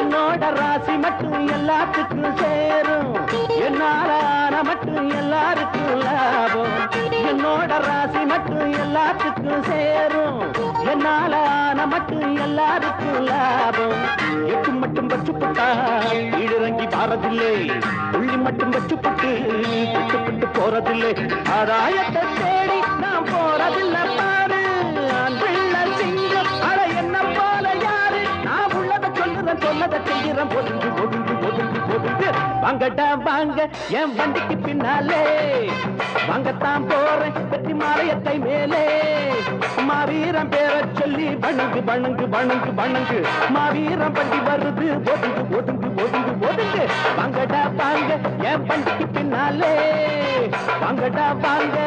என்னோட ராசி மட்டும் எல்லாத்துக்கும் சேரும். என்னால மட்டும் எல்லாருக்கும் லாபம். என்னோட ராசி மட்டும் எல்லாத்துக்கும் சேரும். என்னால ஆன மட்டும் எல்லாருக்கும் லாபம். எட்டு மட்டும் பச்சுப்பட்டா புட்டா பாரதில்லை புள்ளி மட்டும் பச்சுப்பட்டு புட்டு போறதில்லை. ஆதாயத்தை சொல்லுறேன் சொன்னதை ஒதுங்கு ஒதுங்கு ஒதுங்கு ஒதுங்கு. வாங்கடா வாங்க என் வண்டிக்கு பின்னாலே. வாங்கத்தான் போறேன் வெற்றி மாலையத்தை மேலே. மாவீரம் பேர சொல்லி வணங்கு வணங்கு வணங்கு வணங்கு. மாவீரம் பண்டி வருது ஒதுங்கு ஒதுங்கு ஒதுங்கு ஒதுங்கு. வாங்கடா வாங்க என் வண்டிக்கு பின்னாலே. வாங்கடா வாங்க.